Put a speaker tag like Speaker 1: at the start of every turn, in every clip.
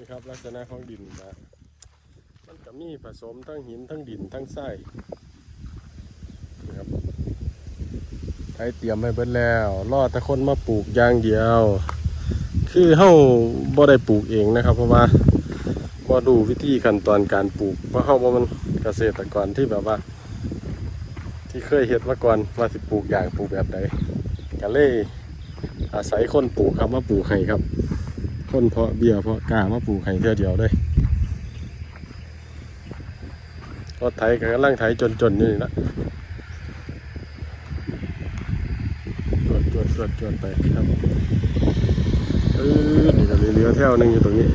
Speaker 1: นี่ครับลักษณะของดินนะมันก็มีผสมทั้งหินทั้งดินทั้งทรายนะครับไทยเตรียมให้เบิดแล้วรอแต่คนมาปลูกอย่างเดียว คือเฮาบ่ได้ปลูกเองนะครับ เพราะว่าบ่ดูวิธีขั้นตอนการปลูกเพราะเฮาบ่มันเกษตรกรที่แบบว่า ที่เคยเฮ็ดมาก่อนว่าสิปลูกอย่างปลูกแบบใดก็เลยอาศัยคนปลูกครับมาปลูกให้ครับ คนเพาะเบี้ยเพาะกามาปลูกให้เท่อเดียวเลยรถไถก็กำลังไถจนๆนี่นะจวดจวดจวดจวดไปครับเออนี่ก็เหลือๆแถวนึงอยู่ตรงนี้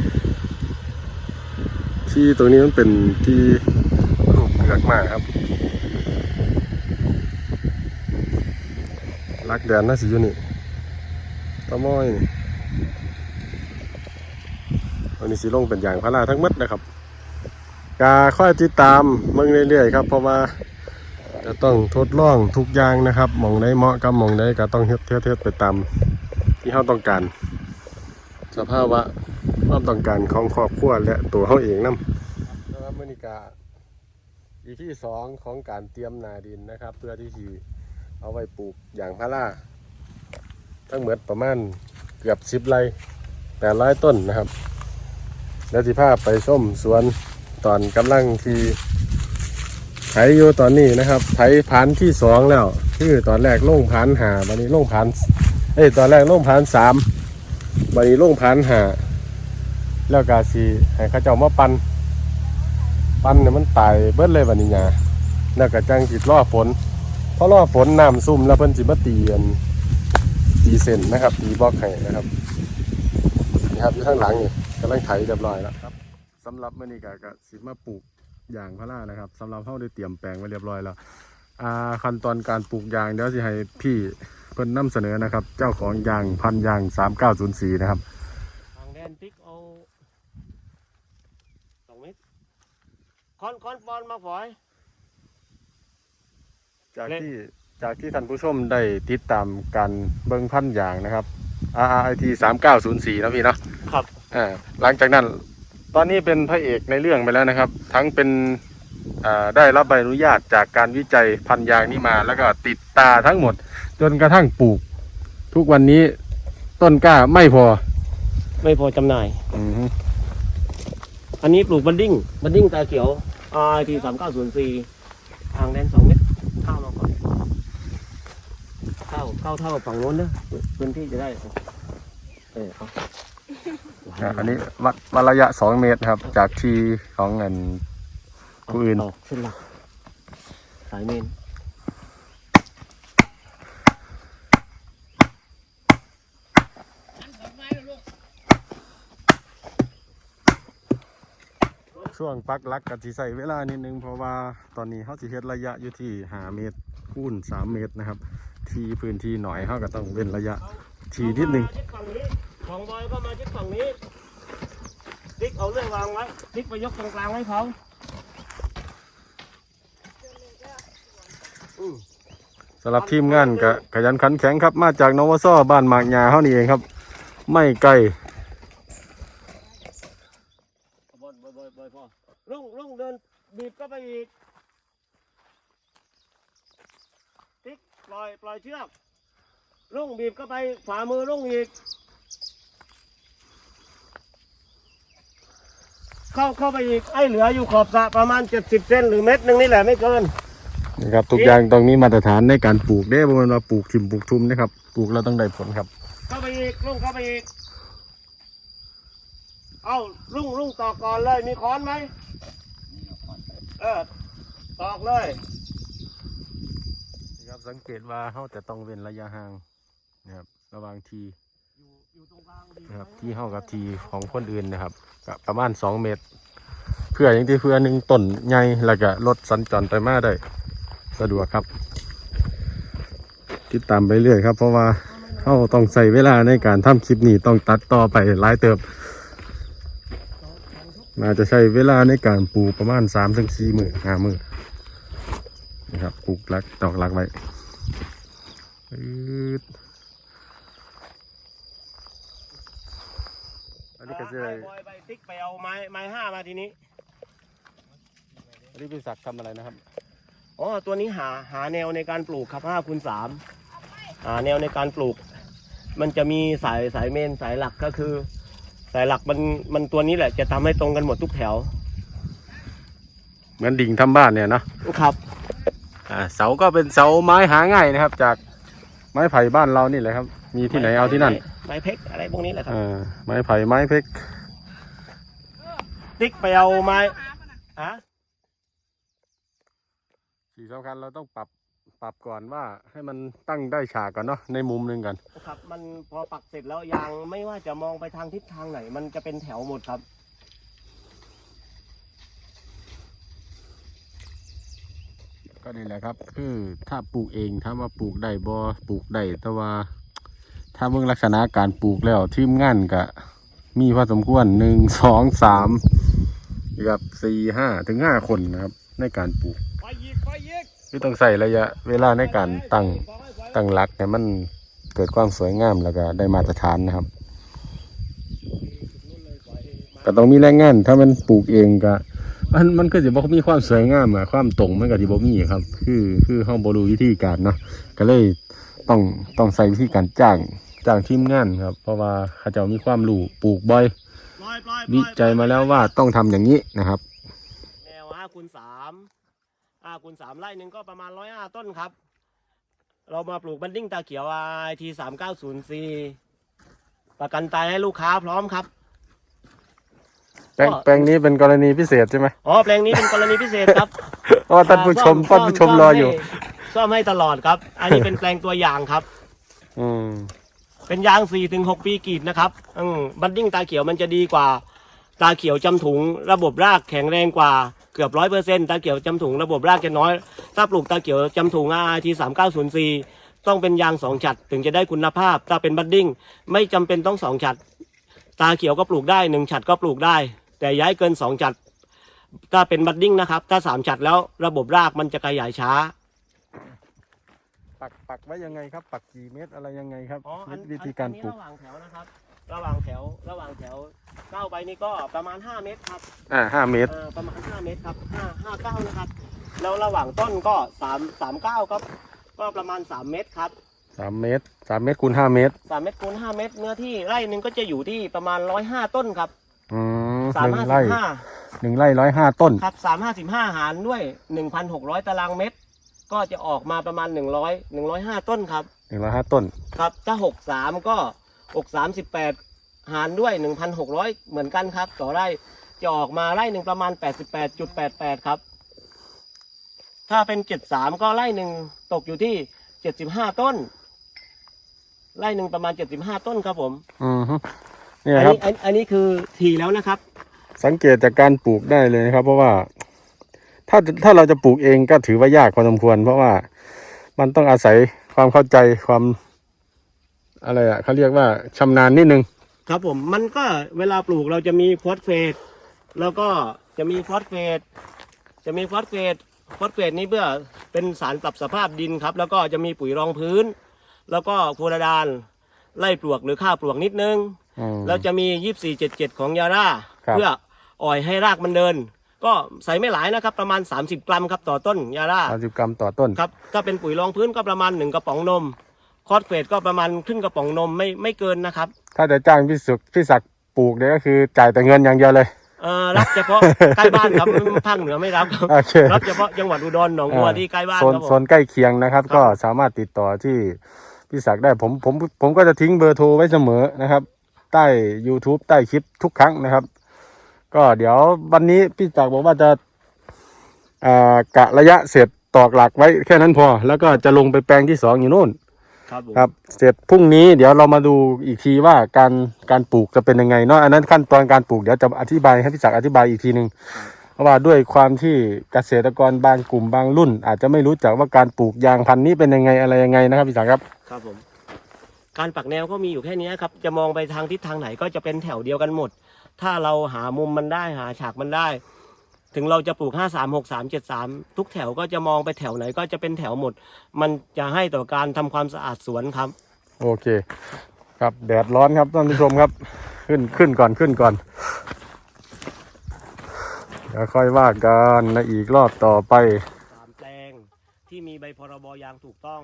Speaker 1: ที่ตรงนี้มันเป็นที่ลูกเกือกมากครับรักแดนน่าสิอยู่นี่ตะม้อยนี่ อันนี้สิลงเป็นอย่างพาราทั้งหมดนะครับกาค่อยติดตามเมืองเรื่อยๆครับเพราะว่าจะต้องทดลองทุกอย่างนะครับมองใดเหมาะกับมองใดก็ต้องเฮ็ดเฮ็ดเฮ็ดไปตามที่เราต้องการ สภาพว่าความต้องการของครอบครัวและตัวเขาเองนำนะครับมอนิกาอีที่สองของการเตรียมนาดินนะครับ เพื่อที่จะเอาไว้ปลูกอย่างพาราทั้งหมดประมาณเกือบสิบไร่แปดร้อยต้นนะครับ แล้วที่พาไปส้มสวนตอนกำลังที่ไถอยู่ตอนนี้นะครับไถผ่านที่สองแล้วคือตอนแรกลงผ่านหาวันนี้ลงผ่านเอ้ยตอนแรกลงผ่านสามวันนี้ลงผ่านหาแล้วกาสีให้ข้าเจ้ามาปันปันเนี่ยมันตายเบิดเลยวันนี้หยาแล้วก็จังจิตล่อฝนเพราะรอฝนน้ำซุ่มแล้วเพิ่นสิมาตีอันตีเส้นนะครับตีบล็อกให้นะครับนี่ครับอยู่ข้างหลังนี่ กำลังไถเรียบร้อยแล้วครับสำหรับมื้อนี้ก็ก็สิมาปลูกยางพารานะครับสำหรับเฮาได้เตรียมแปลงไว้เรียบร้อยแล้วอ่าขั้นตอนการปลูกยางเดี๋ยวสิให้พี่เพิ่นนำเสนอนะครับ เจ้าของยางพันยาง3904นะครับ
Speaker 2: ทางแดนติ๊กเอาสองเมตรคอนคอนบอลมาฝอย
Speaker 1: จาก
Speaker 2: เล่น
Speaker 1: ที่จากที่ท่านผู้ชมได้ติดตามการเบิ่งพันยางนะครับ RRIT 3904นะพี่เนาะ
Speaker 2: ครับ
Speaker 1: อ่า หลังจากนั้น ตอนนี้เป็นพระเอกในเรื่องไปแล้วนะครับ ทั้งเป็นอ่าได้รับใบอนุญาตจากการวิจัยพันธุ์ยางนี้มา แล้วก็ติดตาทั้งหมด จนกระทั่งปลูก ทุกวันนี้ต้นกล้าไม่พอ
Speaker 2: ไม่พอจำหน่าย
Speaker 1: อือฮึ
Speaker 2: อันนี้ปลูกบันดิ้งบันดิ้งตาเขียวอ่าทีสามเก้าศูนย์สี่ทางแดนสองเมตรเข้ามาก่อนเข้าเข้าเท่าฝั่งโน้นเนอะพื้นที่จะได้ เออเอา
Speaker 1: อ่าอันนี้วัดวัดระยะสองเมตรครับ จากทีของเงินผู้อื่น
Speaker 2: ต่อเส้นหลักสายเมน
Speaker 1: ช่วงปักหลักกับที่ใส่เวลานิดนึงเพราะว่าตอนนี้เขาสิเฮ็ดระยะอยู่ที่ห้าเมตรคูณสามเมตรนะครับ ทีพื้นที่หน่อยเขาก็ต้องเว้นระยะทีนิดนึง
Speaker 2: มาชิดฝั่งนี้ ของบอยก็มาชิดฝั่งนี้ติ๊กเอาเรื่องวางไว้ติ๊กไปยกตรงกลางให้เขาอืม
Speaker 1: สำหรับทีมงานก็ขยันขันแข็งครับมาจากนวซอบ้านหมากยาเฮานี่เองครับ ไม่ไกล
Speaker 2: บอยบอยบอยบอยพ่อลุงลุงเดินบีบก็ไปอีก ติ๊กปล่อยปล่อยเชือกลุงบีบก็ไปฝ่ามือลุงอีก เข้าเข้าไปอีกไอ้เหลืออยู่ขอบสระประมาณเจ็ดสิบเซนหรือเม็ดหนึ่งนี่แหละไม่เกิน
Speaker 1: นี่ครับทุกอย่างต้องมีมาตรฐานในการปลูกเด้บ่แม่นว่าปลูกทิมปลูกทุ่มนะครับปลูกแล้วต้องได้ผลครับ
Speaker 2: เข้าไปอีกลุงเข้าไปอีก เอาลุงลุงตอกก่อนเลย มีค้อนไหมเออตอกเลย
Speaker 1: นี่ครับสังเกตว่าเฮาจะต้องเว้นระยะห่างนะครับระหว่างที นะครับที่เฮากับทีของคนอื่นนะครับก็ประมาณ2เมตร เพื่ออย่างที่เพื่อหนึ่งต้นใหญ่แล้วก็รถสัญจรไปมาได้ สะดวกครับ ติดตามไปเรื่อยครับ เพราะว่าเฮาต้องใส่เวลาในการทำคลิปนี้ต้องตัดต่อไปหลายเติบน่าจะใช้เวลาในการปลูกประมาณ3าถึงสี่มือห้ามือนะครับปลูกลักดอกลักไว้ปื๊ดไอ อันนี้ ก็จะ
Speaker 2: ให้บอยไปติ๊กไปเอาไม้ไม้ห้ามาทีนี้
Speaker 1: อันนี้พี่ศักดิ์ทำอะไรนะครับ
Speaker 2: อ๋อ ตัวนี้หาหาแนวในการปลูกครับห้าคูณสามหาแนวในการปลูก มันจะมีสายสายเมนสายหลักก็คือ สายหลักมันมันตัวนี้แหละ จะทำให้ตรงกันหมดทุกแถว
Speaker 1: เหมือนดิ่งทำบ้านเนี่ยเนาะ
Speaker 2: ครับ
Speaker 1: อ่าเสาก็เป็นเสาไม้หาง่ายนะครับ จากไม้ไผ่บ้านเรานี่แหละครับ มีที่ไหนเอาที่นั่น
Speaker 2: ไม้เพกอะไรพวกนี้แหละครับ
Speaker 1: อ่าไม้ไผ่ไม้เพก
Speaker 2: ติ๊กไปเอาไม้ฮะ
Speaker 1: สิ่งสำคัญเราต้องปรับปรับก่อนว่าให้มันตั้งได้ฉากก่อนเนาะในมุมหนึ่งกัน
Speaker 2: ครับ มันพอปักเสร็จแล้วยางไม่ว่าจะมองไปทางทิศทางไหน มันจะเป็นแถวหมดครับ
Speaker 1: ก็นี่แหละครับ คือถ้าปลูกเองถ้าว่าปลูกได้บ่ปลูกได้แต่ว่า ถ้าเบิ่งลักษณะการปลูกแล้วทีมงานก็มีพอสมควรหนึ่งสองสามกับสี่ห้าถึงห้าคนนะครับ ในการปลูกที่ต้องใส่ระยะเวลาในการตั้งตั้งรักให้มันเกิดความสวยงามแล้วก็ได้มาตรฐานนะครับก็ต้องมีแรงงาน ถ้ามันปลูกเองก็มันมันก็จะบอกมีความสวยงามอะความตรงมันก็จะบ่มีครับ คือคือเฮาบ่รู้วิธีการเนาะก็เลยต้องต้องใส่วิธีการจ้าง จ้างทีมงานครับ เพราะว่าเขาเจ้ามีความรู้ปลูกบ่อย
Speaker 2: ปล่อยปล่อย
Speaker 1: วิจัยมาแล้วว่าต้องทำอย่างนี้นะครับ
Speaker 2: แนวห้าคูณสามห้าคูณสามไร่หนึ่งก็ประมาณร้อยห้าต้นครับ เรามาปลูกบันดิ้งตาเขียวไอทีสามเก้าศูนย์ซีประกันตายให้ลูกค้าพร้อมครับ
Speaker 1: แปลง
Speaker 2: ก็
Speaker 1: แปลงนี้เป็นกรณีพิเศษใช่ไหม
Speaker 2: อ๋อแปลงนี้เป็นกรณีพิเศษครับ
Speaker 1: เพราะว่าท่านผู้ชม
Speaker 2: ซ่
Speaker 1: ท่านผู้ชมรออยู่
Speaker 2: ให้ซ่อมให้ตลอดครับ อันนี้เป็นแปลงตัวอย่างครับ
Speaker 1: อืม
Speaker 2: เป็นยาง4ี่ถึงหปีกรีดนะครับอืมบันดิ้งตาเขียวมันจะดีกว่า ตาเขียวจำถุง ระบบรากแข็งแรงกว่าเกือบร้อยเปอร์เซ็นต์ตาเขียวจำถุงระบบรากจะน้อย ถ้าปลูกตาเขียวจำถุงอาทีสามเก้าศูนย์สี่ต้องเป็นยางสองฉัดถึงจะได้คุณภาพ ถ้าเป็นบัดดิ้งไม่จำเป็นต้องสองฉัด ตาเขียวก็ปลูกได้หนึ่งฉัดก็ปลูกได้ แต่ย้ายเกินสองฉัดถ้าเป็นบัดดิ้งนะครับ ถ้าสามฉัดแล้วระบบรากมันจะขยายช้า
Speaker 1: ปักปักไว้ยังไงครับ ปักกี่เมตรอะไรยังไงครับ
Speaker 2: อ๋ออัน
Speaker 1: วิธีการ
Speaker 2: อันนี้
Speaker 1: ปลูก
Speaker 2: ระหว่างแถวนะครับ ระหว่างแถวระหว่างแถวก้าวไปนี่ก็ประมาณ5เมตรครับ
Speaker 1: อ่าห้าเมตร
Speaker 2: เอ่อประมาณ5เมตรครับ5 5 9นะครับแล้วระหว่างต้นก็3 3 9ครับ ก็ประมาณ3เมตรครับ
Speaker 1: สามเมตรสามเมตรคูณห้าเมตร
Speaker 2: 3เมตรคูณ5เมตรเนื้อที่ไร่หนึ่งก็จะอยู่ที่ประมาณ105ต้นครับ
Speaker 1: อืม
Speaker 2: 3
Speaker 1: หนึ่งไร่
Speaker 2: 5
Speaker 1: หนึ่งไร่ร้อยห้าต้น
Speaker 2: 5ครับ3 55หารด้วย1,600ตารางเมตร ก็จะออกมาประมาณ 100 105 ต้นครับ
Speaker 1: หนึ่งร้อยห้าต้น
Speaker 2: ครับ ถ้าหกสามก็หกสามสิบแปดหารด้วยหนึ่งพันหกร้อยเหมือนกันครับ ต่อไร่จะออกมาไร่หนึ่งประมาณแปดสิบแปดจุดแปดแปดครับ ถ้าเป็นเจ็ดสามก็ไร่หนึ่งตกอยู่ที่เจ็ดสิบห้าต้น ไร่หนึ่งประมาณเจ็ดสิบห้าต้นครับผม
Speaker 1: อืมฮึนี่
Speaker 2: อัน
Speaker 1: ครับ
Speaker 2: นี้อันอันนี้คือทีแล้วนะครับ
Speaker 1: สังเกตจากการปลูกได้เลยนะครับ เพราะว่า ถ้าถ้าเราจะปลูกเองก็ถือว่ายากพอสมควร เพราะว่ามันต้องอาศัยความเข้าใจความ อะไรอะเขาเรียกว่าชำนาญนิดนึง
Speaker 2: ครับผมมันก็เวลาปลูกเราจะมีฟอสเฟตแล้วก็จะมีฟอสเฟตจะมีฟอสเฟตฟอสเฟตนี่เพื่อเป็นสารปรับสภาพดินครับ แล้วก็จะมีปุ๋ยรองพื้น แล้วก็โฟลาดานไล่ปลวกหรือฆ่าปลวกนิดนึง
Speaker 1: อืม
Speaker 2: แล้วจะมียี่สี่เจ็ดเจ็ดของยาร่า
Speaker 1: ครับ
Speaker 2: เพื่ออ่อยให้รากมันเดิน ก็ใส่ไม่หลายนะครับประมาณ 30 กรัมครับต่อต้นยาร่า
Speaker 1: สามสิบกรัมต่อต้น
Speaker 2: ครับถ้าเป็นปุ๋ยรองพื้นก็ประมาณหนึ่งกระป๋องนม คอสเฟตก็ประมาณครึ่งกระป๋องนมไม่ไม่เกินนะครับ
Speaker 1: ถ้าจะจ้างพี่สุกพี่ศักดิ์ปลูกเนี่ยก็คือจ่ายแต่เงินอย่างเดียวเลย
Speaker 2: เออรับเฉพาะใกล้บ้านครับภาคเหนือไม่รับครับ
Speaker 1: โอเค
Speaker 2: รับเฉพาะจังหวัดอุดรหนองบัว
Speaker 1: อ่า
Speaker 2: ที่ใกล้บ้าน
Speaker 1: โซน
Speaker 2: ครับผ
Speaker 1: โซ
Speaker 2: ม
Speaker 1: นใกล้เคียงนะครับ
Speaker 2: ครับ
Speaker 1: ก็สามารถติดต่อที่พี่ศักดิ์ได้ผมผมผมก็จะทิ้งเบอร์โทรไว้เสมอนะครับ ใต้ YouTube ใต้คลิปทุกครั้งนะครับ ก็เดี๋ยววันนี้พี่ศักดิ์บอกว่าจะอ่ากะระยะเสร็จตอกหลักไว้แค่นั้นพอ แล้วก็จะลงไปแปลงที่สองอยู่นู่น
Speaker 2: ครับผม
Speaker 1: ครับเสร็จพรุ่งนี้เดี๋ยวเรามาดูอีกทีว่าการการปลูกจะเป็นยังไงเนาะอันนั้นขั้นตอนการปลูกเดี๋ยวจะอธิบายให้พี่ศักดิ์อธิบายอีกทีหนึ่งเพราะว่าด้วยความที่เกษตรกรบางกลุ่มบางรุ่น อาจจะไม่รู้จักว่าการปลูกยางพันธุ์นี้เป็นยังไงอะไรยังไงนะครับพี่สังครับ
Speaker 2: ครับผมการปักแนวก็มีอยู่แค่นี้ครับ จะมองไปทางทิศทางไหนก็จะเป็นแถวเดียวกันหมด ถ้าเราหามุมมันได้หาฉากมันได้ ถึงเราจะปลูก 5 3 6 3 7 3 ทุกแถวก็จะมองไปแถวไหนก็จะเป็นแถวหมด มันจะให้ต่อการทำความสะอาดสวนครับ
Speaker 1: โอเค ครับแดดร้อนครับท่านผู้ชมครับ ขึ้นขึ้นก่อนขึ้นก่อนเดี๋ยวค่อยว่ากันในอีกรอบต่อไป
Speaker 2: สามแปลงที่มีใบพรบยางถูกต้อง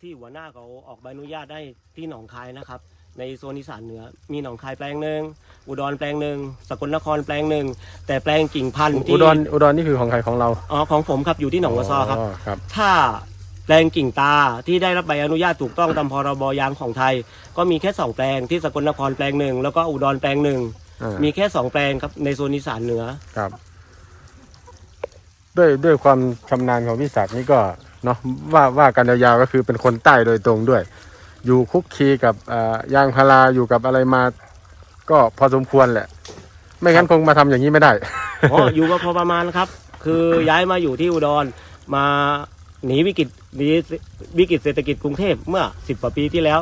Speaker 2: ที่หัวหน้าเขาออกใบอนุญาตได้ที่หนองคายนะครับ ในโซนอีสานเหนือ มีหนองคายแปลงหนึ่งอุดรแปลงหนึ่งสกลนครแปลงหนึ่งแต่แปลงกิ่งพันธุ์
Speaker 1: อุ
Speaker 2: ที่
Speaker 1: ดรอุดรนี่คือของใครของเรา
Speaker 2: อ๋อของผมครับอยู่ที่หนองวัวซอครับ
Speaker 1: ครับ
Speaker 2: ถ้าแปลงกิ่งตาที่ได้รับใบอนุญาตถูกต้องตามพรบยางของไทย ก็มีแค่สองแปลงที่สกลนครแปลงหนึ่งแล้วก็อุดรแปลงหนึ่ง
Speaker 1: อ่า
Speaker 2: มีแค่สองแปลงครับในโซนอีสานเหนือ
Speaker 1: ครับ ด้วยด้วยความชำนาญของพี่ศักดิ์นี่ก็เนาะว่าว่ากันยาวๆก็คือเป็นคนใต้โดยตรงด้วย อยู่คุกคีกับยางพาราอยู่กับอะไรมา ก็พอสมควรแหละ ไม่งั้นคงมาทำอย่างนี้ไม่ได้
Speaker 2: อ๋ออยู่มาพอประมาณครับ คือย้ายมาอยู่ที่อุดรมาหนีวิกฤตหนีวิกฤตเศรษฐกิจกรุงเทพเมื่อสิบกว่าปีที่แล้ว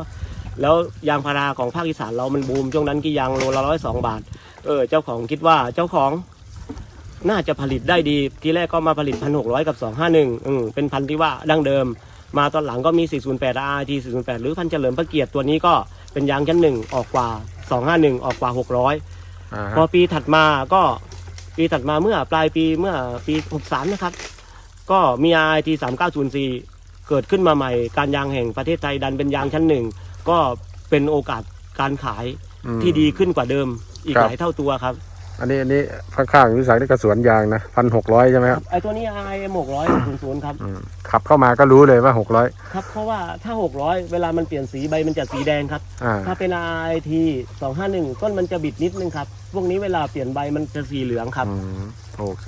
Speaker 2: แล้วยางพาราของภาคอีสานเรามันบูมช่วงนั้นกี่ยางโลละร้อยสองบาท เออ เจ้าของคิดว่าเจ้าของน่าจะผลิตได้ดี ทีแรกก็มาผลิตพันหกร้อยกับสองห้าหนึ่งเป็นพันที่ว่าดั้งเดิม มาตอนหลังก็มี 408 RT 408 หรือพันธุ์เฉลิมพระเกียรติตัวนี้ก็เป็นยางชั้นหนึ่งออกกว่า 251 ออกกว่า600
Speaker 1: อ่า
Speaker 2: พอปีถัดมาก็ปีถัดมาเมื่อปลายปีเมื่อปี 63 นะครับ ก็มี RIT 3904 เกิดขึ้นมาใหม่ การยางแห่งประเทศไทยดันเป็นยางชั้นหนึ่งก็เป็นโอกาสการขาย
Speaker 1: อืม
Speaker 2: ที่ดีขึ้นกว่าเดิมอีก
Speaker 1: ครับ
Speaker 2: หลายเท่าตัวครับ
Speaker 1: อันนี้อันนี้ข้างๆพี่ศักดิ์นี่ก็สวนยางนะพันหกร้อยใช่ไหมครับ
Speaker 2: ไอตัวนี้ RIM 600ครับ
Speaker 1: อืมขับเข้ามาก็รู้เลยว่าหกร้อย
Speaker 2: ครับเพราะว่าถ้า600เวลามันเปลี่ยนสีใบมันจะสีแดงครับ
Speaker 1: อ่า
Speaker 2: ถ้าเป็น RIT 251ต้นมันจะบิดนิดนึงครับ พวกนี้เวลาเปลี่ยนใบมันจะสีเหลืองครับ
Speaker 1: อืมโอเค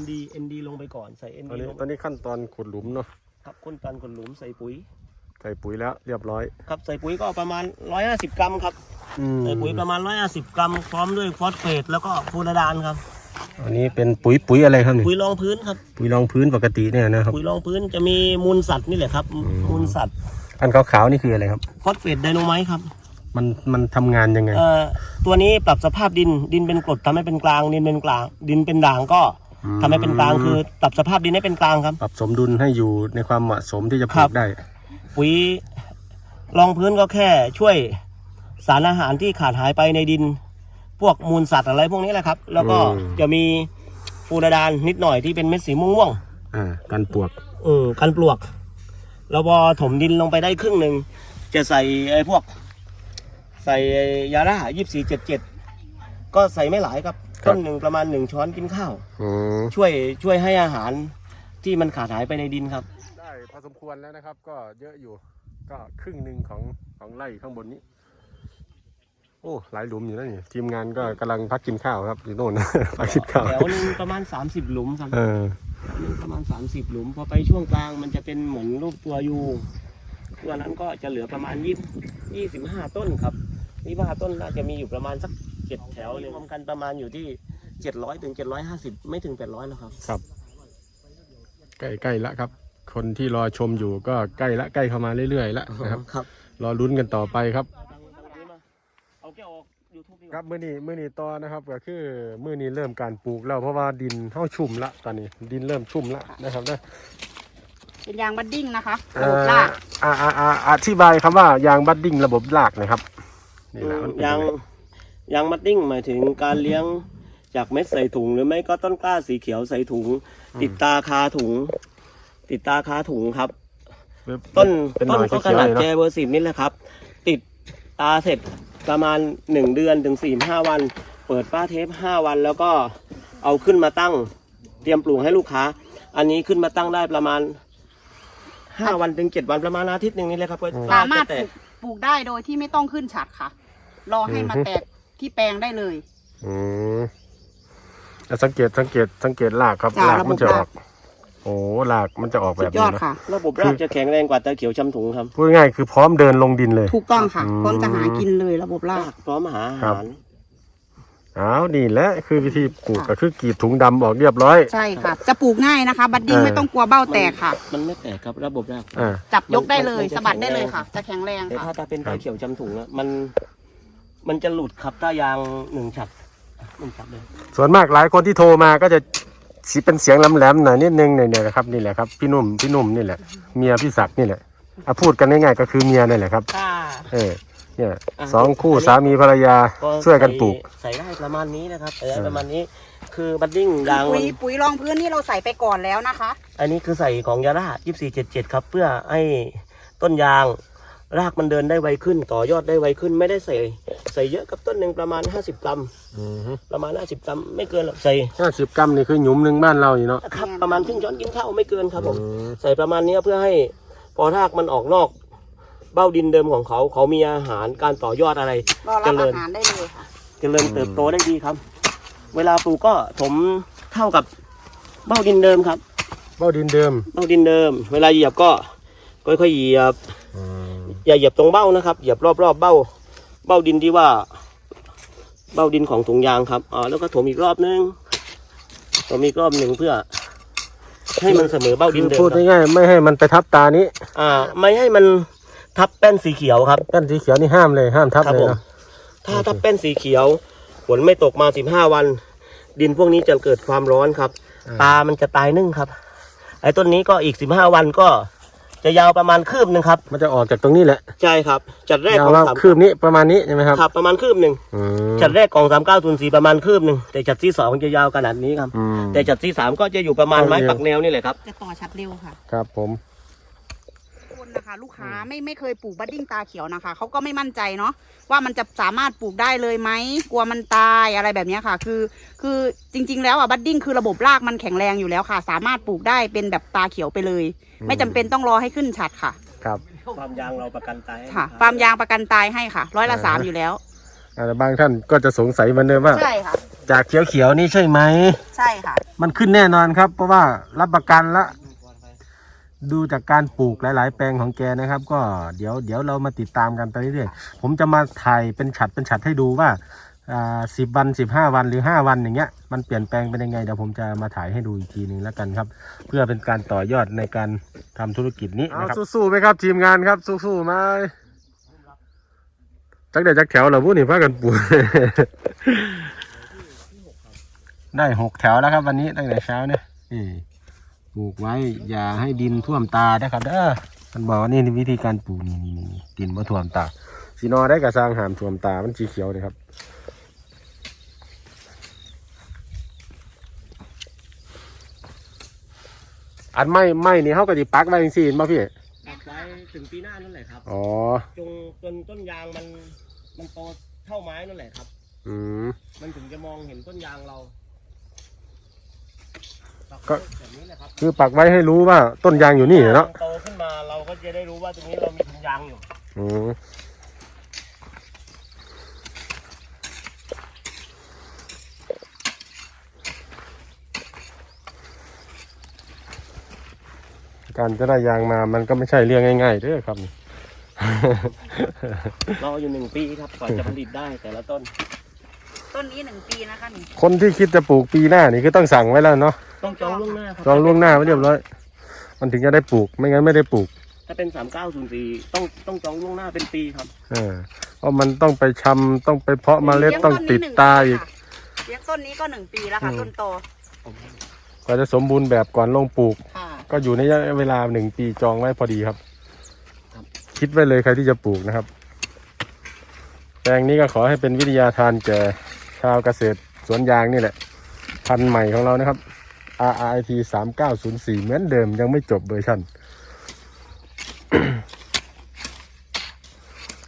Speaker 2: ND ND ลงไปก่อนใส่
Speaker 1: ต
Speaker 2: ND
Speaker 1: อนนี้
Speaker 2: ลง
Speaker 1: ตอนนี้ขั้นตอนขุดหลุมเนาะ
Speaker 2: ครับคนตันคนหลุมใส่ปุ๋ย
Speaker 1: ใส่ปุ๋ยแล้วเรียบร้อย
Speaker 2: ครับใส่ปุ๋ยก็ประมาณ 150 กรัมครับ
Speaker 1: อืม
Speaker 2: ใส่ปุ๋ยประมาณ 150 กรัม พร้อมด้วยฟอสเฟตแล้วก็ฟูรดานครับ
Speaker 1: อันนี้เป็นปุ๋ยปุ๋ยอะไรครับนี่
Speaker 2: ปุ๋ยรองพื้นครับ
Speaker 1: ปุ๋ยรองพื้นปกติเนี่ยนะครับ
Speaker 2: ปุ๋ยรองพื้นจะมีมูลสัตว์นี่แหละครับ มูลสัตว์
Speaker 1: อันขาวๆนี่คืออะไรครับ
Speaker 2: ฟอสเฟตไดโนไมต์ครับ
Speaker 1: มันมันทำงานยังไง
Speaker 2: เอ่อตัวนี้ปรับสภาพดินดินเป็นกรดทำให้เป็นกลางดินเป็นกลาง ดินเป็นด่างก็
Speaker 1: อืม
Speaker 2: ทำให้เป็นกลางคือปรับสภาพดินให้เป็นกลางครับ
Speaker 1: ปรับสมดุลให้อยู่ในความเหมาะสมที่จะป
Speaker 2: ครั
Speaker 1: ลู
Speaker 2: บ
Speaker 1: กได้
Speaker 2: ปุ๋ยรองพื้นก็แค่ช่วยสารอาหารที่ขาดหายไปในดิน พวกมูลสัตว์อะไรพวกนี้แหละครับ แล้วก็จะมีฟูรดานนิดหน่อยที่เป็นเม็ดสีม่วง
Speaker 1: อ่ากันปลวก
Speaker 2: ๆเออกันปลวก แล้วพอถมดินลงไปได้ครึ่งหนึ่ง จะใส่ไอ้พวก ใส่ไอ้ยาร่ายี่สี่เจ็ดเจ็ดก็ใส่ไม่หลายครับต้นหนึ่งประมาณหนึ่งช้อนกินข้าว
Speaker 1: อืม
Speaker 2: ช่วยช่วยให้อาหารที่มันขาดหายไปในดินครับ
Speaker 1: ได้พอ สมควรแล้วนะครับ ก็เยอะอยู่ก็ครึ่งหนึ่งของของไร่ข้างบนนี้ โอ้หลายหลุมอยู่นะนี่ทีมงานก็กำลังพักกินข้าวครับอยู่โน่น พักกินข้าว
Speaker 2: แถวหนึงประมาณ 30 หลุมครับ
Speaker 1: เออ
Speaker 2: แถวหนึงประมาณ 30 หลุม พอไปช่วงกลางมันจะเป็นเหมือนรูปตัวยูตัวนั้นก็จะเหลือประมาณ20 25ต้นครับ25ต้นน่าจะมีอยู่ประมาณสักเจ็ดแถวเลยรวมกันประมาณอยู่ที่700ถึง750ไม่ถึง800แล้วครับ
Speaker 1: ครับ ใกล้ใกล้ละครับ คนที่รอชมอยู่ก็ใกล้ละใกล้เข้ามาเรื่อยๆละนะครับ
Speaker 2: ครับ
Speaker 1: รอลุ้นกันต่อไปครับ
Speaker 2: เอาแก้วออกยูทูบดีก
Speaker 1: ครั
Speaker 2: ว่า
Speaker 1: บมื้อนี้มื้อนี้ต่อนะครับก็คือมื้อนี้เริ่มการปลูกแล้วเพราะว่าดินเท่าชุ่มละตอนนี้ ดินเริ่มชุ่มละนะครับนะ
Speaker 3: เป็นยางบัดดิ้งนะคะระบบลาก
Speaker 1: อ่าอ่าอ่าอธิบายคำว่ายางบัดดิ้งระบบลากหนะครับนี่แหละมันเป็น
Speaker 2: ยาง
Speaker 1: ไง
Speaker 2: ยางมัดดิ้งหมายถึงการเลี้ยงจากเม็ดใส่ถุง หรือไม่ก็ต้นกล้าสีเขียวใส่ถุง ติดตาคาถุง ติดตาคาถุงครับ ต้น
Speaker 1: เป็นห
Speaker 2: ต้น
Speaker 1: น่อย
Speaker 2: ก็ข
Speaker 1: เขียวๆ
Speaker 2: นาด
Speaker 1: เลย
Speaker 2: แจ
Speaker 1: เนาะ
Speaker 2: เบอร์สิบนี่แหละครับ ติดตาเสร็จประมาณหนึ่งเดือนถึงสี่ห้าวัน เปิดป้าเทปห้าวัน แล้วก็เอาขึ้นมาตั้ง เตรียมปลูกให้ลูกค้า อันนี้ขึ้นมาตั้งได้ประมาณห้าวันถึงเจ็ดวันประมาณอาทิตย์หนึ่งนี่เลยครับก็
Speaker 3: สามารถ
Speaker 2: จะ
Speaker 3: ป
Speaker 2: แต
Speaker 3: ลู
Speaker 2: ก
Speaker 3: กปลูกได้โดยที่ไม่ต้องขึ้นฉัดค่ะ รอให้มาแตกที่แปลงได้เลย
Speaker 1: อืมอะสังเกตสังเกตสังเกตลากครับ
Speaker 3: จ้ะ
Speaker 1: ลากมันจะ
Speaker 3: ระบบ
Speaker 1: อ
Speaker 3: ลา
Speaker 1: อกก โอ้ลากมันจะออกแบ
Speaker 3: สุ
Speaker 1: บ
Speaker 3: ดยอ
Speaker 1: นี้
Speaker 3: ด
Speaker 1: นะ
Speaker 3: ค่ะ
Speaker 2: ระบบรากจะแข็งแรงกว่าตะเขียวชำถุงครับ
Speaker 1: พูดง่ายๆคือพร้อมเดินลงดินเลย
Speaker 3: ถูกต้องค่ะ
Speaker 1: อืม
Speaker 3: พร้อมจะหากินเลยระบบลารา
Speaker 2: กก พร้อมหาอา
Speaker 1: ครั
Speaker 2: หา
Speaker 1: บ
Speaker 2: ร
Speaker 1: อ้าวนี่แหละคือวิธีปลูก
Speaker 3: ค่ะ
Speaker 1: ก็คือกรีดถุงดำออกเรียบร้อย
Speaker 3: ใช่ค่ะ จะปลูกง่ายนะคะ บัดดิ้ง
Speaker 1: เออ
Speaker 3: ไม่ต้องกลัวเบ้าแตกค่ะ
Speaker 2: มันไม่แตกครับระบบราก
Speaker 1: อ่า
Speaker 3: จับยกได้เลย
Speaker 2: มันจะ
Speaker 3: สะบัดได้
Speaker 2: แข็งแรง
Speaker 3: เลยค่ะ จะแข็งแรง
Speaker 2: แต่
Speaker 3: ค่ะ
Speaker 2: ถ้าถ้าเป็น
Speaker 1: ครั
Speaker 2: ตะ
Speaker 1: บ
Speaker 2: เขียวชำถุงอะมันมันจะหลุดครับถ้ายางหนึ่งฉัดหนึ่งฉัดเลย
Speaker 1: ส่วนมากหลายคนที่โทรมาก็จะ สีเป็นเสียงแหลมๆหน่อยนิดนึงเนี่ยๆนะครับ นี่แหละครับพี่หนุ่มพี่หนุ่มนี่แหละเมียพี่ศักดิ์นี่แหละอะพูดกันง่ายๆก็คือเมียนี่แหละครับ
Speaker 2: ค่ะ
Speaker 1: เออเนี่ย
Speaker 2: อะ
Speaker 1: สองคู่
Speaker 2: อันนี้
Speaker 1: สามีภรรยา
Speaker 2: ก็
Speaker 1: ช่วยกันปลูก
Speaker 2: ใส่ใส่ได้ประมาณนี้นะครับใส่ได้
Speaker 1: เออ
Speaker 2: ประมาณนี้ คือบัดดิ้งยาง
Speaker 3: ปุ๋
Speaker 2: มั
Speaker 3: ย
Speaker 2: น
Speaker 3: ปุ๋ยรองพื้นนี่เราใส่ไปก่อนแล้วนะคะ
Speaker 2: อันนี้คือใส่ของยาร่า2477 ครับ เพื่อให้ต้นยาง รากมันเดินได้ไวขึ้น ต่อยอดได้ไวขึ้น ไม่ได้ใส่ ใส่เยอะกับต้นหนึ่งประมาณ 50 กรัม ประมาณ 50 กรัม ไม่เกินหรอกใส่
Speaker 1: ห้าสิบกรัมนี่คือหยุมหนึ่งบ้านเราอยู่เนาะ
Speaker 2: ครับประมาณครึ่งช้อนกินข้าวไม่เกินครับผม
Speaker 1: อืม
Speaker 2: ใส่ประมาณเนี้ยเพื่อให้พอรากมันออกนอกเบ้าดินเดิมของเขา เขามีอาหารการต่อยอดอะไร
Speaker 3: รอรับ
Speaker 2: เจริ
Speaker 3: อา
Speaker 2: ญ
Speaker 3: หารได้เลยค่ะ
Speaker 2: เจริญเติบโตได้ดีครับ เวลาปลูกก็ถมเท่ากับเบ้าดินเดิมครับ
Speaker 1: เบ้าดินเดิม
Speaker 2: เบ้าดินเดิม เวลาเหยียบก็ค่อยๆเหยียบ อ ย่าเหยียบตรงเบ้านะครับ เหยียบรอบๆเบ้า เบ้าดินที่ว่า เบ้าดินของถุงยางครับอ่าแล้วก็ถมอีกรอบนึงถมอีกรอบหนึ่งเพื่อ ให้มันเสมอเบ้าดิ
Speaker 1: คื
Speaker 2: น
Speaker 1: อ
Speaker 2: เดิม
Speaker 1: พูด
Speaker 2: ครับ
Speaker 1: ง่ายๆไม่ให้มันไปทับตานี้
Speaker 2: อ่า ไม่ให้มันทับแป้นสีเขียวครับ
Speaker 1: แป้นสีเขียวนี่ห้ามเลยห้ามทับ
Speaker 2: ครับ
Speaker 1: เลย
Speaker 2: ผม
Speaker 1: เนาะ
Speaker 2: ถ้าทับแป้นสีเขียวฝนไม่ตกมาสิบห้าวัน ดินพวกนี้จะเกิดความร้อนครับตามันจะตายนึ่งครับ ไอ้ต้นนี้ก็อีกสิบห้าวันก็ จะยาวประมาณคืบหนึ่งครับ
Speaker 1: มันจะออกจากตรงนี้แหละ
Speaker 2: ใช่ครับ จัดแรก
Speaker 1: ยาว
Speaker 2: ของ
Speaker 1: ว่า
Speaker 2: สาม
Speaker 1: คืบนี้ประมาณนี้ใช่ไหมครับ
Speaker 2: ครับประมาณคืบหนึ่ง
Speaker 1: อืม
Speaker 2: จัดแรกของสามเก้าศูนย์สี่ประมาณคืบหนึ่งแต่จัดที่สองจะยาวขนาดนี้ครับ
Speaker 1: อืม
Speaker 2: แต่จัดที่สามก็จะอยู่ประมาณไม้
Speaker 1: เอาเร็ว
Speaker 2: ปักแนวนี่แหละครับ
Speaker 3: จะต่อชัดเร็วค่ะ
Speaker 1: ครับผม
Speaker 3: ค นนะคะ ลูกค้าไม่ไม่เคยปลูกบัดดิ้งตาเขียวนะคะเขาก็ไม่มั่นใจเนาะว่ามันจะสามารถปลูกได้เลยไหมกลัวมันตายอะไรแบบเนี้ยค่ะ คือ คือจริง ๆ แล้วอะบัดดิ้งคือระบบรากมันแข็งแรงอยู่แล้วค่ะ สามารถปลูกได้เป็นแบบตาเขียวไปเลย ไม่จำเป็นต้องรอให้ขึ้นฉัดค่ะ
Speaker 1: ครับ
Speaker 2: ความยางเราประกันตายให้
Speaker 3: ค่ะ
Speaker 2: ลูก
Speaker 3: ฟาร์มยางประกันตายให้ค่ะ ร้อยละสามอยู่แล้ว
Speaker 1: อ่าแต่บางท่านก็จะสงสัยเหมือนเดิมว่า
Speaker 3: ใช่ค่ะ
Speaker 1: จากเขียวๆนี่ใช่ไหม
Speaker 3: ใช่ค่ะ
Speaker 1: มันขึ้นแน่นอนครับ เพราะว่ารับประกันละ ดูจากการปลูกหลาย ๆ แปลงของแกนะครับ ก็เดี๋ยวเดี๋ยวเรามาติดตามกันไปเรื่อยๆผมจะมาถ่ายเป็นฉัดเป็นฉัดให้ดูว่าอ่าสิบวันสิบห้าวันหรือห้าวันอย่างเงี้ยมันเปลี่ยนแปลงเป็นยังไงเดี๋ยวผมจะมาถ่ายให้ดูอีกทีหนึ่งแล้วกันครับ เพื่อเป็นการต่อยอดในการทำธุรกิจนี้นะครับสู้ๆไหมครับทีมงานครับสู้ๆไหมจักเดี๋ยวจักแถวเราพูดนี่พากันปลูกได้หกแถวแล้วครับ วันนี้ตั้งแต่เช้าเนี่ยนี่ ปลูกไว้ อย่าให้ดินท่วมตานะครับเด้อมันบอกว่านี่วิธีการปลูกนี่นี่นี่ดินมาท่วมตาสีนอได้กระสร้างหามท่วมตามันสีเขียวเลยครับอันไม่ไม่นี่เขาก็ดิปักไว้จริงๆมาพี่
Speaker 2: ปักไว้ถึงปีหน้านั่นแหละครับ
Speaker 1: อ๋อ
Speaker 2: จงจนต้นยางมันมันโตเท่าไม้นั่นแหละครับ
Speaker 1: อืม
Speaker 2: มันถึงจะมองเห็นต้นยางเราปั
Speaker 1: ก็
Speaker 2: แบบนี้แหละครับ
Speaker 1: คือปักไว้ให้รู้ว่าต้นยางอยู่นี่เนาะ
Speaker 2: โตขึ้นมาเราก็จะได้รู้ว่าตรงนี้เรามีถุงยางอยู่
Speaker 1: อืมการจะได้ยางมามันก็ไม่ใช่เรื่องง่ายๆเด้อครับ
Speaker 2: รออยู่หนึ่งปีครับก่อนจะผลิตได้แต่ละต้น
Speaker 3: ต้นนี้หนึ่งปีนะคะนี่
Speaker 1: คนที่คิดจะปลูกปีหน้านี่คือต้องสั่งไว้แล้วเนาะ
Speaker 2: ต้องจองล่วงหน้าครั
Speaker 1: จองล่วงหน้าไว้เรียบร้อยมันถึงจะได้ปลูกไม่งั้นไม่ได้ปลูก
Speaker 2: ถ้าเป็นสามเก้าศูนย์สี่ต้องต้องจองล่วงหน้าเป็นปีครับ
Speaker 1: เออเพราะมันต้องไปชำต้องไปเพาะเมล็ดต้องติดตาอีก
Speaker 3: เลี้ยงต้นนี้ก็หนึ่งปีแล้วค่ะ
Speaker 1: อืม
Speaker 3: ต้นโต
Speaker 1: กว่าจะสมบูรณ์แบบก่อนลงปลูก
Speaker 3: ค่ะ
Speaker 1: ก็อยู่ในระยะเวลาหนึ่งปีจองไว้พอดีครับ
Speaker 2: ครับ
Speaker 1: คิดไว้เลยใครที่จะปลูกนะครับ แปลงนี้ก็ขอให้เป็นวิทยาทานแก่ชาวเกษตรสวนยางนี่แหละ พันธุ์ใหม่ของเรานะครับ RRIT 3904 เหมือนเดิมยังไม่จบเวอร์ชัน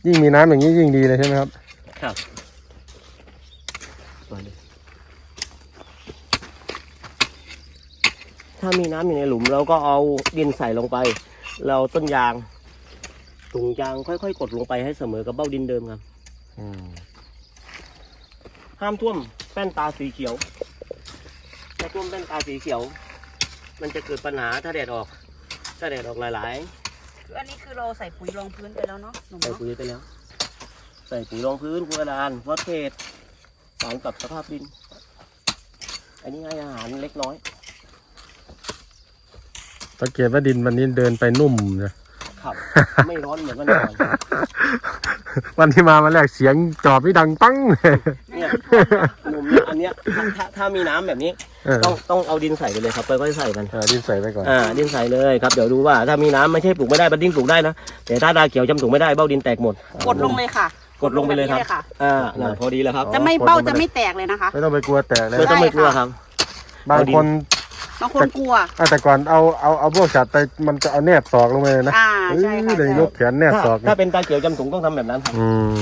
Speaker 1: ยิ่งมีน้ำอย่างนี้ยิ่งดีเลยใช่ไหมครับ
Speaker 2: ครับถ้ามีน้ำอยู่ในหลุมเราก็เอาดินใส่ลงไป เราต้นยางถุงยางค่อยๆ กดลงไปให้เสมอกับเบ้าดินเดิมครับ
Speaker 1: อืม
Speaker 2: ห้ามท่วมแป้นตาสีเขียว ถ้าท่วมแป้นตาสีเขียว มันจะเกิดปัญหาถ้าแดดออก ถ้าแดดออกหลาย
Speaker 3: อันนี้คือเราใส่ปุ๋ยรองพื้นไปแล้วเนาะหนุ่ม
Speaker 2: ๆใส่
Speaker 3: เนาะ
Speaker 2: ปุ๋ยไปแล้ว ใส่ปุ๋ยรองพื้นกุยลานฟอสเฟตสารกับสภาพดิน อันนี้ให้อาหารเล็กน้อย
Speaker 1: สังเกตว่าดินวันนี้เดินไปนุ่มนะ
Speaker 2: ครับ ไม่ร้อนเหมือนวันก่อน
Speaker 1: วันที่มาวันแรกเสียงจอบนี่ดังปัง
Speaker 2: เนี่ย เนี่ยหลุมเนี่ยอันเนี้ยถ้าถ้าถ้ามีน้ำแบบนี้
Speaker 1: เออ
Speaker 2: ต้องต้องเอาดินใส่ไปเลยครับค่อยๆใส่กัน
Speaker 1: อ่าดินใส่ไปก่อน
Speaker 2: อ่าดินใส่เลยครับเดี๋ยวดูว่าถ้ามีน้ำไม่ใช่ปลูกไม่ได้บัดดิ้งปลูกได้นะแต่ถ้าดาเขียวจำปลูกไม่ได้เบ้าดินแตกหมด
Speaker 3: กดลงเลยค่ะ
Speaker 2: กดลงไปเลยครับ
Speaker 3: กดลงแบบนี้เลยค่ะ
Speaker 2: อ่าน่ะพอดีแล้วครับ
Speaker 3: จะไม่เบ้าจะไม่แตกเลยนะคะ
Speaker 1: ไม่ต้องไปกลัวแตกเลย
Speaker 2: ไม่ต้องไปกลัว
Speaker 3: ใช่ค่ะ
Speaker 2: ครับ
Speaker 1: บางคน
Speaker 3: บางคนกลัว
Speaker 1: อะแต่ก่อนเอาเอาเอาพวกสัตว์ไปมันจะเอาแนบศอกลงไปเลยนะ
Speaker 3: อ่าใช่ค่ะ
Speaker 1: เอ้ยเดี๋ยวยกแขนแนบ
Speaker 2: ถ้า
Speaker 1: ศอก
Speaker 2: ถ้า
Speaker 1: นะ
Speaker 2: เป็นตาเขียวจำถุงต้องทำแบบนั้นครับ
Speaker 1: อืม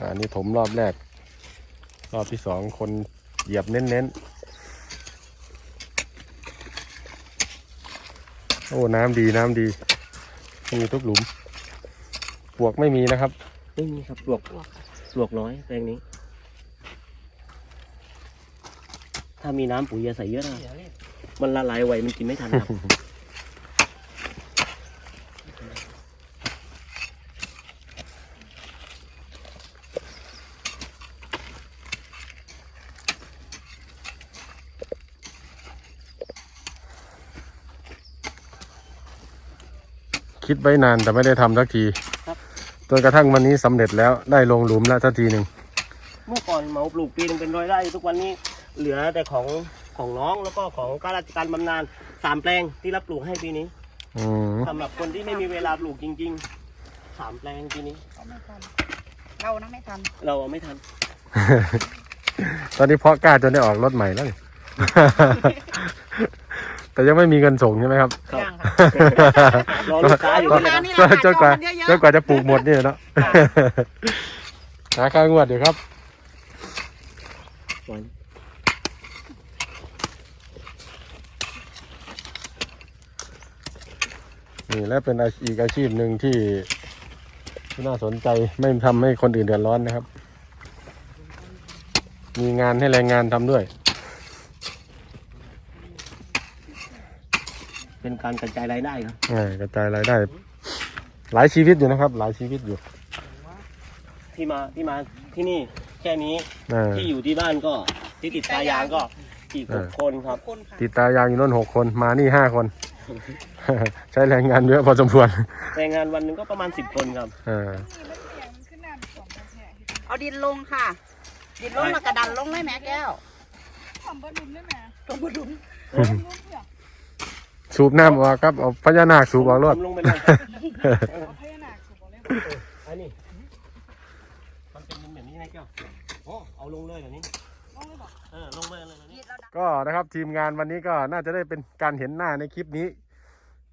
Speaker 1: อันนี้ถมรอบแรก รอบที่สองคนเหยียบเน้นๆ โอ้ น้ำดีน้ำดี มีทุกหลุม ปวกไม่มีนะครับ
Speaker 2: ไม่มีครับปลวกปลวกน้อยแปลงนี้ ถ้ามีน้ำปุ๋ยอย่าใส่เยอะนะมันละลายไวมันกินไม่ทันครับ
Speaker 1: คิดไว้นานแต่ไม่ได้ทำสักที
Speaker 2: ครับ
Speaker 1: จนกระทั่งวันนี้สำเร็จแล้วได้ลงหลุมแล้วสักทีหนึ่ง
Speaker 2: เมื่อก่อนเหมาปลูกปีหนึงเป็นร้อยไร่ทุกวันนี้เหลือแต่ของของน้องแล้วก็ของข้าราชการบำนาญสามแปลงที่รับปลูกให้ปีนี้
Speaker 1: อืม
Speaker 2: สำหรับคนที่ไม่มีเวลาปลูกจริงๆสามแปลงปีนี้
Speaker 3: เรานะไม่ทัน
Speaker 2: เราเอาไม่ทัน
Speaker 1: ตอนนี้เพาะกล้าจนได้ออกรถใหม่แล้วนี่ แต่ยังไม่มีเงินส่งใช่ไหมครับ
Speaker 2: ครับ
Speaker 3: ย่างค่ะ
Speaker 2: รอลูกค้าอยู่
Speaker 3: ลู
Speaker 2: นี่
Speaker 3: ก
Speaker 2: แหละ
Speaker 3: ค้า
Speaker 2: ครับ
Speaker 3: นี่แหละ
Speaker 1: จนกว่า
Speaker 3: เยอะๆ
Speaker 1: จนกว่าจะปลูกหมดนี่เนาะหาค่างวดเดี๋ยวครับ
Speaker 2: วัน
Speaker 1: นี่และเป็นอาชีพอีกอาชีพหนึ่งที่ที่น่าสนใจไม่ทำให้คนอื่นเดือดร้อนนะครับ มีงานให้แรงงานทำด้วย
Speaker 2: เป็นการกระจายรายได้ครับ
Speaker 1: อ่ากระจายรายได้ หลายชีวิตอยู่นะครับ หลายชีวิตอยู่
Speaker 2: ที่มาที่มาที่นี่แค่นี้
Speaker 1: อ่า
Speaker 2: ที่อยู่ที่บ้านก็ที่ติดตายางก็อีกหก
Speaker 1: เออ
Speaker 2: คนครับ
Speaker 3: คนค่ะ
Speaker 1: ติดตายางอยู่นั่นหกคน มานี่ห้าคน ใช้แรงงานเยอะพอสมควร
Speaker 2: แรงงานวันหนึงก็ประมาณสิบคนครับ
Speaker 1: อ่า
Speaker 3: เอาดินลงค่ะ ดินลงแล้วกระดันลงเลยแม่แก้ว
Speaker 1: สูบน้ำออกครับเอาพญานาคสูบออกรถ
Speaker 2: ผมลงไปเลยครับอันนี้มันเป็นดินแบบนี้นะแก้วโอ้เอาลงเลยแบบนี้เออลงไปเลยแบบนี้
Speaker 1: ก็นะครับทีมงานวันนี้ก็น่าจะได้เป็นการเห็นหน้าในคลิปนี้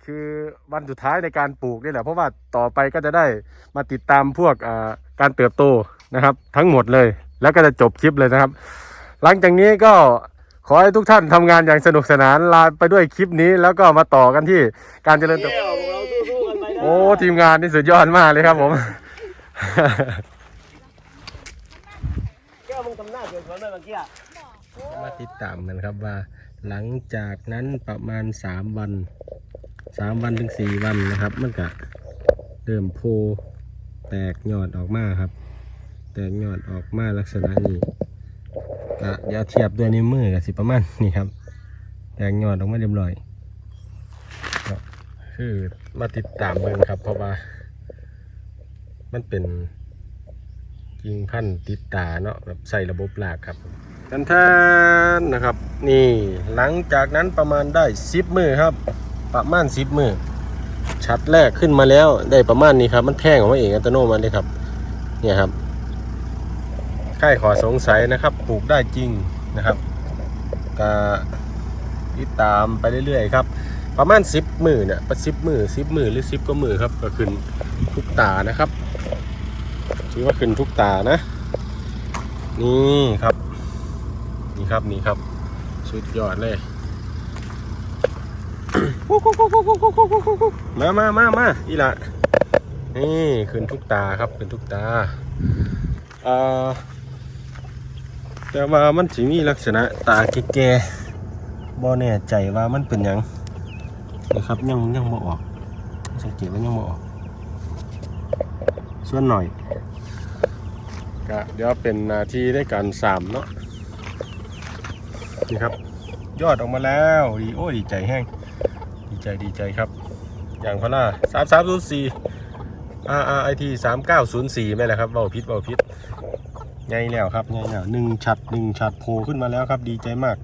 Speaker 1: คือวันสุดท้ายในการปลูกนี่แหละ เพราะว่าต่อไปก็จะได้มาติดตามพวกอ่าการเติบโตนะครับ ทั้งหมดเลย แล้วก็จะจบคลิปเลยนะครับ หลังจากนี้ก็ ขอให้ทุกท่านทำงานอย่างสนุกสนานลาไปด้วยคลิปนี้แล้วก็มาต่อกันที่การเจริญเติบโต
Speaker 2: แก้วพวกเราสู้ๆกันไปนะ
Speaker 1: โอ้ทีมงานนี่สุดยอดมากเลยครับผม
Speaker 2: แก้วมึงทำหน้าเกินคนไปเมื่อกี้อะ
Speaker 1: มาติดตามกันครับว่า หลังจากนั้นประมาณสามวันสามวันถึงสี่วันนะครับ มันก็เริ่มโพแตกยอดออกมาครับ แตกยอดออกมาลักษณะนี้ ก็เดี๋ยวเทียบด้วยนิ้วมือกับสิประมาณนี่ครับแตกยอดออกมาเรียบร้อยก็คือมาติดตามเบิ่งครับ เพราะว่า มันเป็นยิงพันธุ์ติดตาเนาะแบบใส่ระบบหลากครับกันแทนนะครับ นี่หลังจากนั้นประมาณได้สิบมือครับ ประมาณสิบมือชัดแรกขึ้นมาแล้วได้ประมาณนี้ครับ มันแท่งออกมาเองอัตโนมัติเลยครับ เนี่ยครับ ค่ายขอสงสัยนะครับปลูกได้จริงนะครับก็ติดตามไปเรื่อยๆครับ ประมาณสิบมือเนี่ยประสิบมือสิบมือหรือสิบก็มือครับ ก็ขึ้นทุกตานะครับถือว่าขึ้นทุกตานะ นี่ครับ นี่ครับนี่ครับสุดยอดเลยมามามามาอีละนี่ขึ้นทุกตาครับขึ้นทุกตาเอ่อ แต่ว่ามันสิมีลักษณะตาแก่ๆบ่แน่ใจว่ามันเป็นหยังนะครับยังยังบ่ออก สังเกตว่ายังบ่ออก ส่วนหน่อยก็เดี๋ยวเป็นนาทีได้การสามเนาะนี่ครับ ยอดออกมาแล้วดีโอ้ดีใจแห้งดีใจดีใจครับ อย่างพาราสามสามศูนย์สี่ R R I T สามเก้าศูนย์สี่ไม่แหละครับเบาพิษเบาพิษ ไงแล้วครับไงแล้วหนึ่งชัดหนึ่งชัดโผล่ขึ้นมาแล้วครับดีใจมาก